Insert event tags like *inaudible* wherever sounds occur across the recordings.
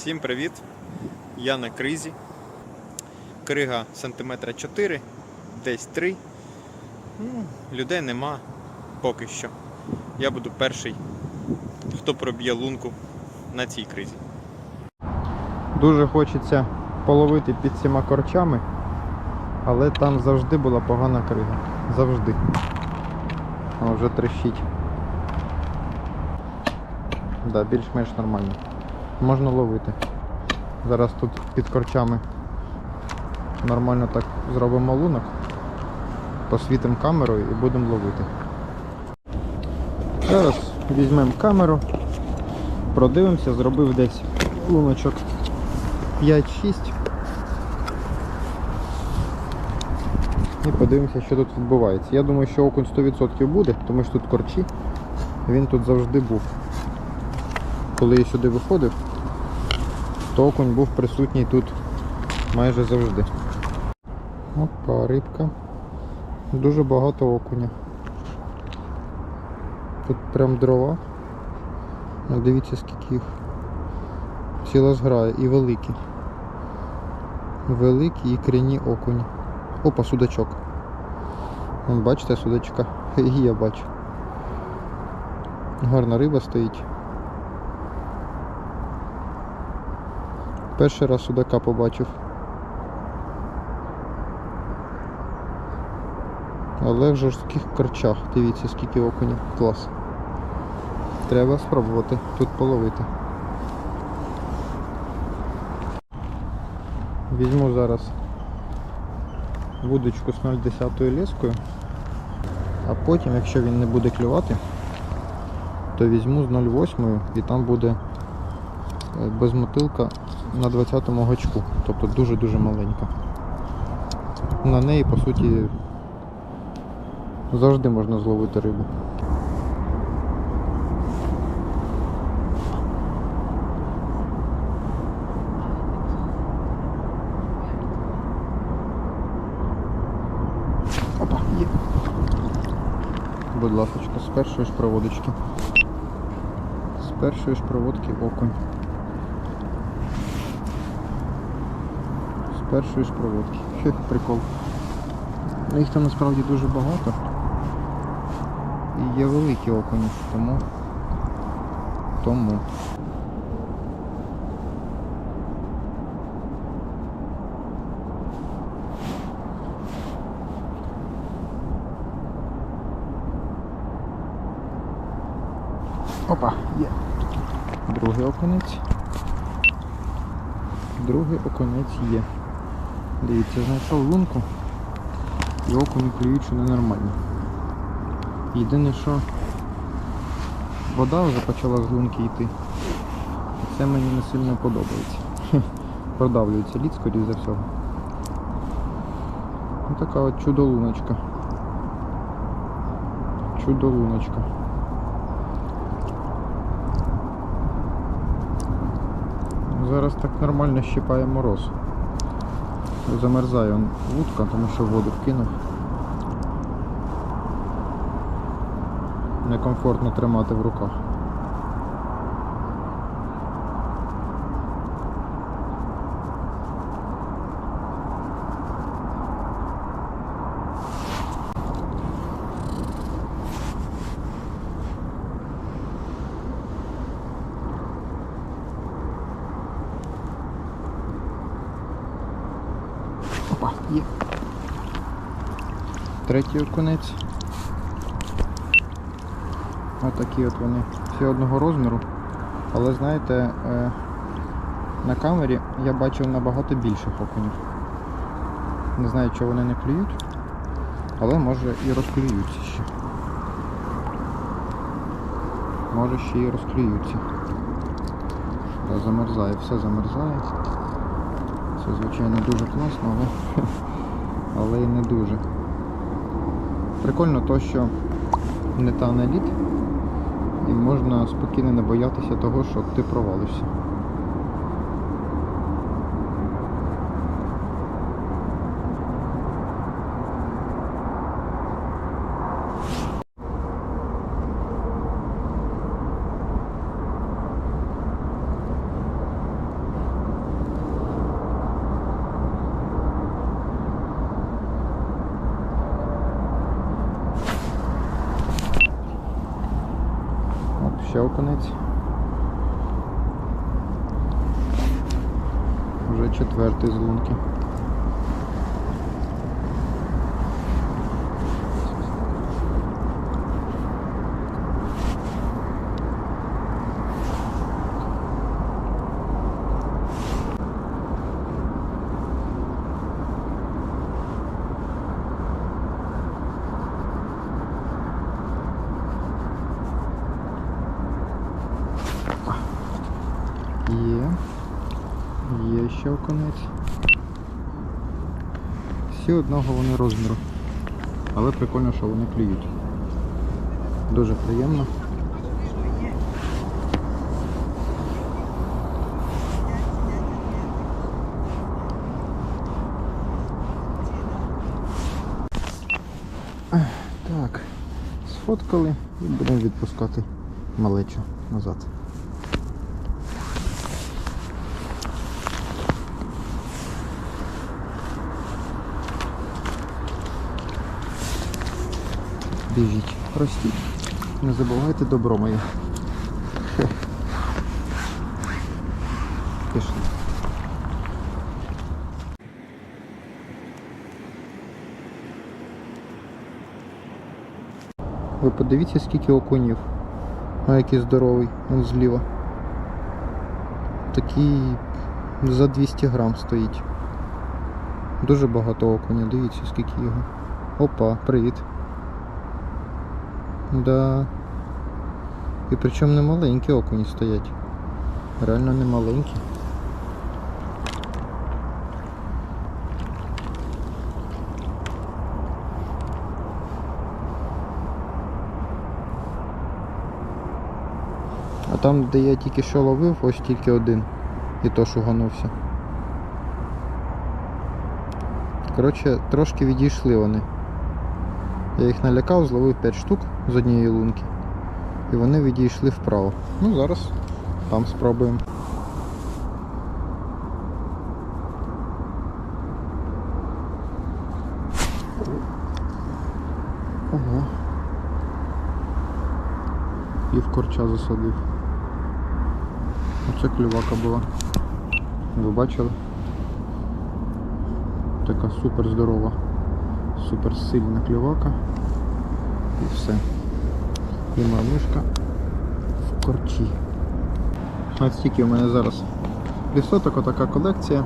Всім привіт! Я на кризі. Крига сантиметра 4, десь 3. Ну, людей нема поки що. Я буду перший, хто проб'є лунку на цій кризі. Дуже хочеться половити під цими корчами, але там завжди була погана крига. Завжди. Вона вже трещить. Да, більш-менш нормально. Можна ловити. Зараз тут під корчами нормально так зробимо лунок, посвітимо камерою і будемо ловити. Зараз візьмемо камеру, продивимося, зробив десь луночок 5-6. І подивимося, що тут відбувається. Я думаю, що окунь 100% буде, тому що тут корчі. Він тут завжди був. Коли я сюди виходив, то окунь був присутній тут майже завжди. Опа, рибка. Дуже багато окуня. Тут прям дрова. Ну, Дивіться скільки їх. Ціла зграя і великі. Великі і кріні окуні. Опа, судачок. Бачите судачка? *laughs* Я бачу. Гарна риба стоїть. Перший раз судака побачив. Але в жорстких корчах. Дивіться, скільки окунів. Клас. Треба спробувати тут половити. Візьму зараз вудочку з 0,10 лескою, а потім, якщо він не буде клювати, то візьму з 0,8 і там буде е, без мотилка на 20-му гачку, тобто дуже-дуже маленька. На неї, по суті, завжди можна зловити рибу. Опа, є. Будь ласка, з першої ж проводочки. З першої ж проводки окунь. Першої ж проводки. Хе, прикол. Їх там насправді дуже багато. І є великі окуні, тому. Тому. Опа, є. Другий окунець. Другий окунець є. Дивіться, знайшов лунку і окуні клюють, що ненормально. Єдине, що вода вже почала з лунки йти. Це мені не сильно подобається. *laughs* Продавлюється лід, скоріш за всього. Ось така от чудо-луночка. Чудо-луночка. Зараз так нормально щипає мороз. Замерзає вудка, тому що воду вкинув. Некомфортно тримати в руках. Третій окунець. Отакі от вони. Всі одного розміру. Але знаєте, е, на камері я бачив набагато більших окунів. Не знаю, чого вони не клюють, але може і розклюються ще. Може ще і розклюються. Да, замерзає, все замерзає. Це звичайно дуже класно, але, *laughs* але і не дуже. Прикольно то, що не тане лід і можна спокійно не боятися того, що ти провалився. ще окунець. Вже четвертий з. Є. Є ще окунець. Всі одного вони розміру. Але прикольно, що вони клюють. Дуже приємно. Так, сфоткали і будемо відпускати малечу назад. Біжіть, ростіть. Не забувайте добро моє. Пішли. Ви подивіться, скільки окунів. А який здоровий, він зліва. Такий за 200 грам стоїть. Дуже багато окуня, дивіться скільки його. Опа, привіт. Да. І причому не маленькі окуні стоять. Реально не маленькі. А там, де я тільки що ловив, ось тільки один. І то шуганувся. Коротше, трошки відійшли вони. Я їх налякав, зловив 5 штук з однієї лунки. І вони відійшли вправо. Ну зараз там спробуємо. Ого. І в корча засадив. Оце клювака була. Ви бачили? Така супер здорова, супер сильна клювака. І все. І моя мишка в корчі. Ось стільки у мене зараз лісоток, отака колекція.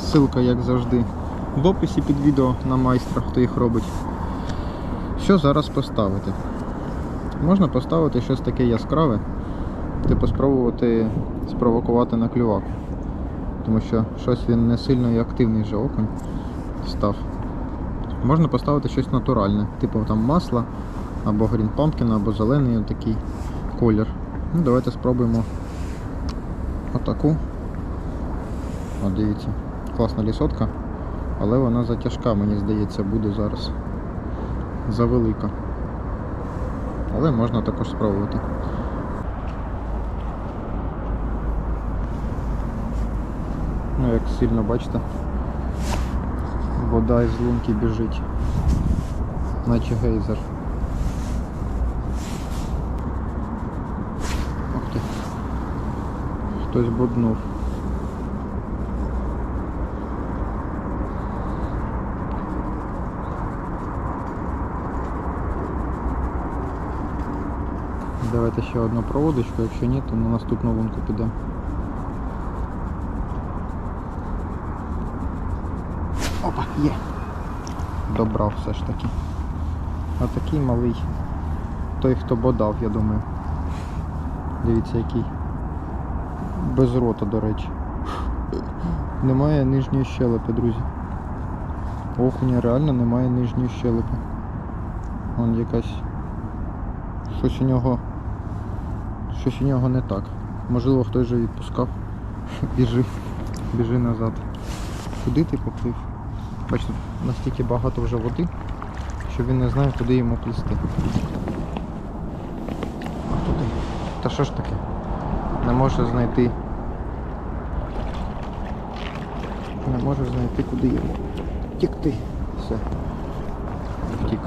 Ссылка, як завжди, в описі під відео на майстра, хто їх робить. Що зараз поставити? Можна поставити щось таке яскраве, типу спробувати спровокувати на клюваку. Тому що щось він не сильно і активний же окунь став. Можна поставити щось натуральне, типу там масло, або Green Pumpkin, або зелений такий колір. Ну, давайте спробуємо отаку. О, дивіться, класна лісотка, але вона затяжка, мені здається, буде зараз. Завелика. Але можна також спробувати. Ну, як сильно бачите, вода із лунки біжить, наче гейзер. Ух ти. Хтось боднув. Давайте ще одну проводочку, якщо ні, то на наступну лунку підемо. Опа, є. Добрав все ж таки. А такий малий. Той, хто бодав, я думаю. Дивіться який. Без рота, до речі. Немає нижньої щелепи, друзі. Окуня реально немає нижньої щелепи. Вон якась. Щось у нього. Щось у нього не так. Можливо хтось вже відпускав. *laughs* Біжи. Біжи назад. Куди ти поплив? Бачите, настільки багато вже води, що він не знає, куди йому плисти. А туди. Та що ж таке? Не може знайти. не можеш знайти, куди йому тікти. Все. Втік.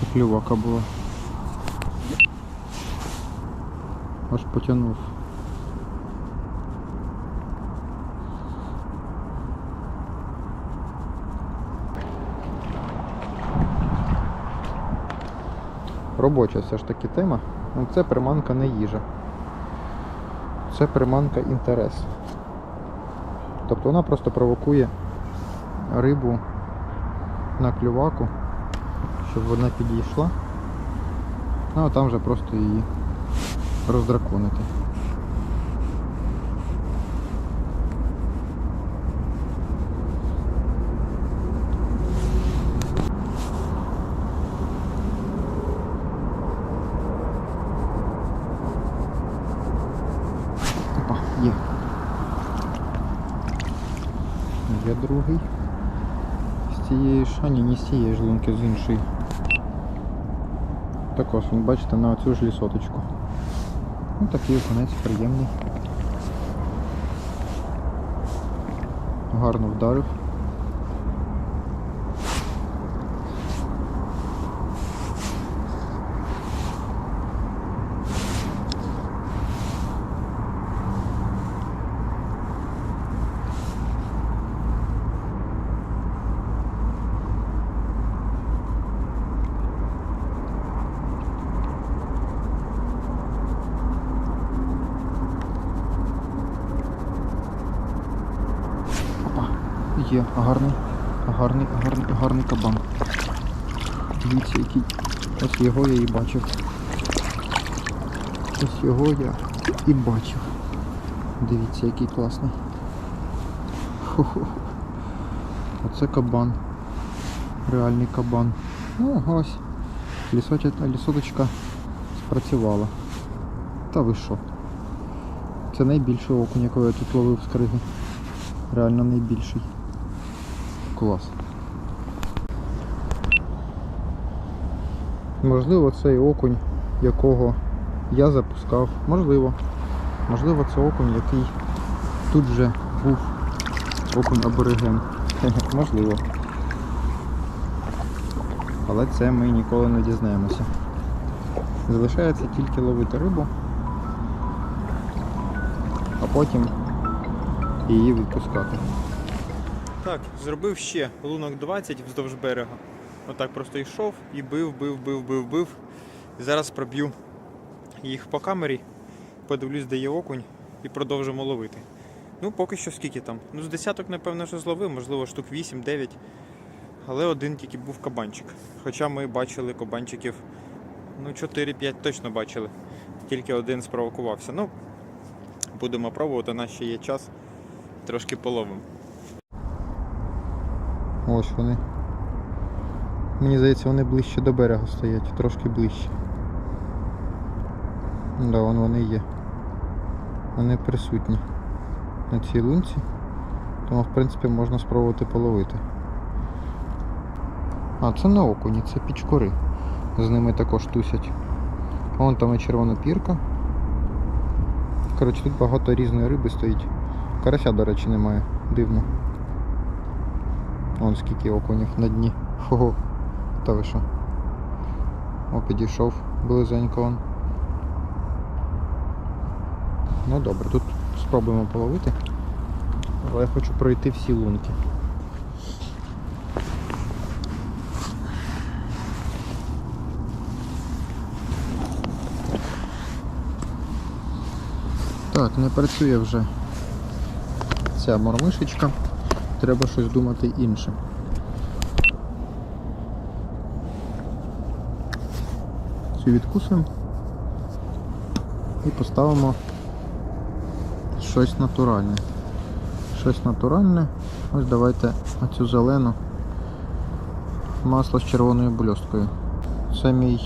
Це клювака була. Аж потягнув. Робоча все ж таки тема. Ну, Це приманка не їжа. Це приманка інтерес. Тобто вона просто провокує рибу на клюваку, щоб вона підійшла. Ну а там вже просто її роздраконити. Опа, є. Є другий. З цієї ж, а ні, не з цієї ж лунки, з іншої. Також, він, бачите, на цю ж лісоточку. Ну такий конець приємний. Гарно вдарив. Опа, є, гарний, гарний, гарний, гарний кабан. Дивіться, який. Ось його я і бачив. Ось його я і бачив. Дивіться, який класний. Хо-хо. Оце кабан. Реальний кабан. Ну, ось. Лісоточка спрацювала. Та ви що? Це найбільший окунь, якого я тут ловив з криги. Реально найбільший. Клас. Можливо, цей окунь, якого я запускав. Можливо. Можливо, це окунь, який тут вже був окунь абориген. *laughs* Можливо. Але це ми ніколи не дізнаємося. Залишається тільки ловити рибу, а потім її відпускати. Так, зробив ще лунок 20 вздовж берега. Отак просто йшов і бив, бив, бив, бив, бив. Зараз проб'ю їх по камері, подивлюсь, де є окунь, і продовжимо ловити. Ну, поки що скільки там. Ну, з десяток, напевно, що зловив, можливо, штук 8-9. Але один тільки був кабанчик. Хоча ми бачили кабанчиків, ну, 4-5 точно бачили. Тільки один спровокувався. Ну, будемо пробувати, у нас ще є час. Трошки половимо. Ось вони. Мені здається, вони ближче до берега стоять, трошки ближче. Да, вон вони є. Вони присутні на цій лунці. Тому в принципі можна спробувати половити. А, це не окуні, це пічкори. З ними також тусять. Вон там і червона пірка. Коротше, тут багато різної риби стоїть. Карася, до речі, немає. Дивно. Вон скільки окунів на дні. Хо-хо. Та ви що? О, підійшов близенько он. Ну добре, тут спробуємо половити. Але я хочу пройти всі лунки. Так, не працює вже ця мормишечка. Треба щось думати інше. Цю відкусимо і поставимо щось натуральне. Щось натуральне. Ось давайте оцю зелену масло з червоною бльосткою. Це мій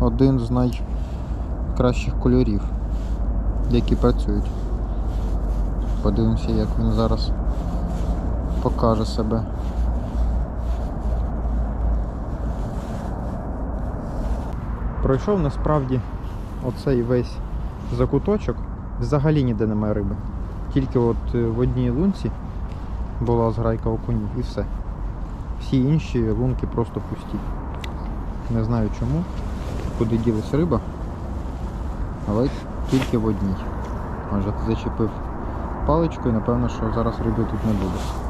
один з найкращих кольорів, які працюють. Подивимося, як він зараз покаже себе. Пройшов насправді оцей весь закуточок. Взагалі ніде немає риби. Тільки от е, в одній лунці була зграйка окунів і все. Всі інші лунки просто пусті. Не знаю чому, куди ділась риба, але тільки в одній. Може зачепив паличку і напевно, що зараз риби тут не буде.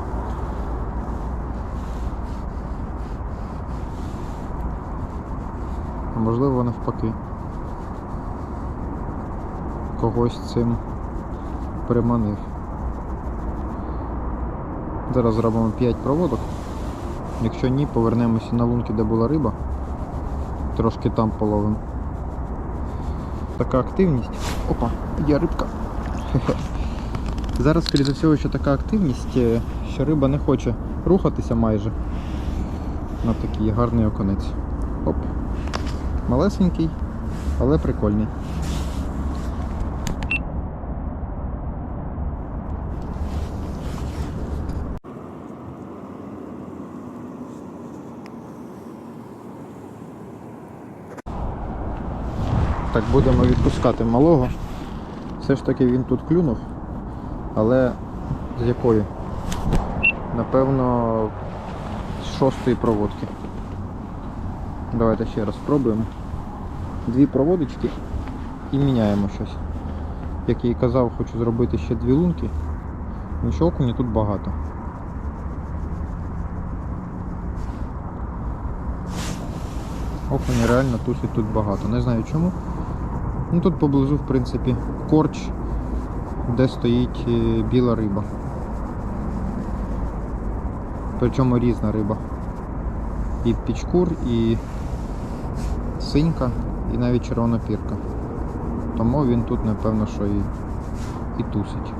А можливо навпаки. Когось цим приманив. Зараз зробимо 5 проводок. Якщо ні, повернемося на лунки, де була риба. Трошки там половимо. Така активність. Опа, є рибка. *laughs* Зараз, скоріше за всього, що така активність, е, що риба не хоче рухатися майже. На такий гарний оконець. Малесенький, але прикольний. Так, будемо відпускати малого. Все ж таки він тут клюнув. Але з якої? Напевно, з шостої проводки. Давайте ще раз спробуємо. Дві проводочки і міняємо щось. Як я і казав, хочу зробити ще дві лунки. Нічого окуня тут багато. Окуня реально тусить тут багато. Не знаю чому. Ну тут поблизу, в принципі, корч, де стоїть е, біла риба. Причому різна риба. І пічкур, і синька, і навіть червона пірка. Тому він тут, напевно, що і, і тусить.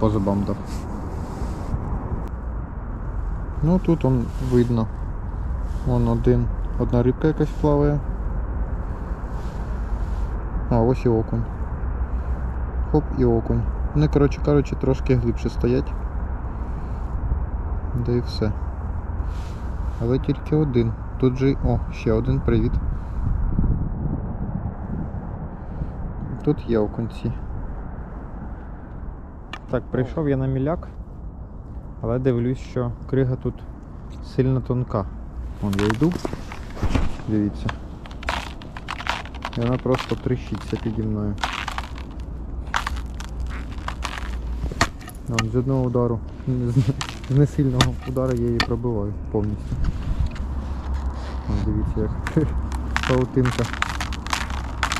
По зубам дав. Ну тут он видно. Вон один. Одна рибка якась плаває. А, ось і окунь. Хоп і окунь. Вони, коротше кажучи, трошки глибше стоять. Да і все. Але тільки один. Тут же. О, ще один, привіт. Тут є окунці. Так, прийшов я на міляк, але дивлюсь, що крига тут сильно тонка. Вон я йду. Дивіться. І вона просто тріщиться піді мною. Вон, з одного удару, з несильного удару я її пробиваю повністю. Вон, дивіться як *laughs* паутинка.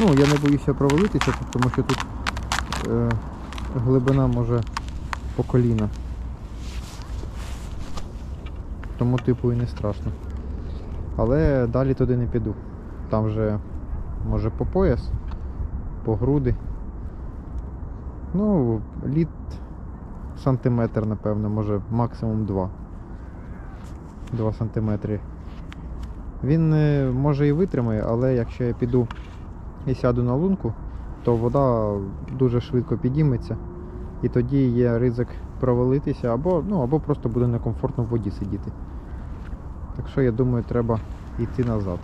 Ну, я не боюся провалитися, тому що тут е, глибина може по коліна. Тому типу і не страшно. Але далі туди не піду. Там вже може по пояс, по груди. Ну, лід сантиметр, напевно, може максимум 2. 2 сантиметри. Він е, може і витримає, але якщо я піду і сяду на лунку, то вода дуже швидко підійметься. І тоді є ризик провалитися, або, ну, або просто буде некомфортно в воді сидіти. Так що я думаю, треба йти назад.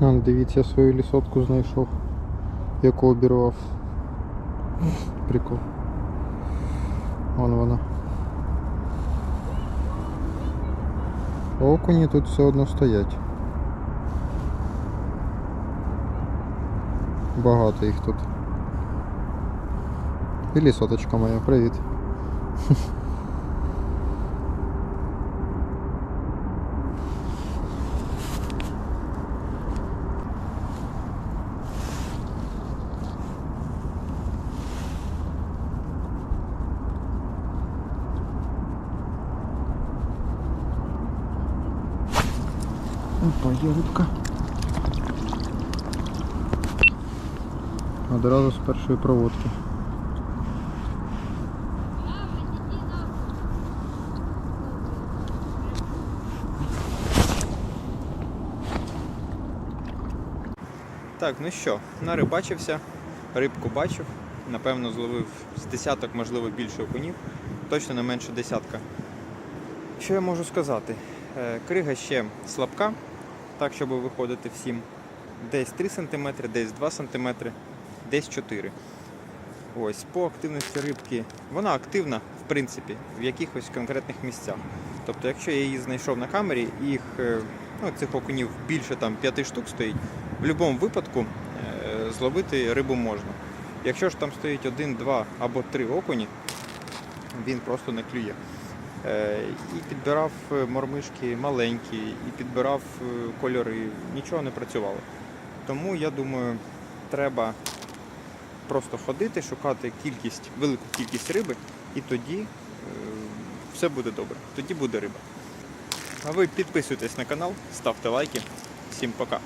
Вон, дивіться, я свою лісотку знайшов, яку обірвав. Прикол. Вон вона. Окуні тут все одно стоять. Багато їх тут. І лісоточка моя, привіт. Опа, є Одразу з першої проводки. Так, ну що, нарибачився, рибку бачив, напевно, зловив з десяток, можливо, більше окунів, точно не менше десятка. Що я можу сказати? Е, Крига ще слабка, так, щоб виходити всім. Десь 3 см, десь 2 см, десь 4 Ось, по активності рибки, вона активна, в принципі, в якихось конкретних місцях. Тобто, якщо я її знайшов на камері, їх е, ну, цих окунів більше там 5 штук стоїть, в будь-якому випадку е, зловити рибу можна. Якщо ж там стоїть один, два або три окуні, він просто не клює. Е, І підбирав мормишки маленькі, і підбирав кольори, нічого не працювало. Тому я думаю, треба просто ходити, шукати кількість, велику кількість риби, і тоді е, все буде добре. Тоді буде риба. А ви підписуйтесь на канал, ставте лайки. Всім пока.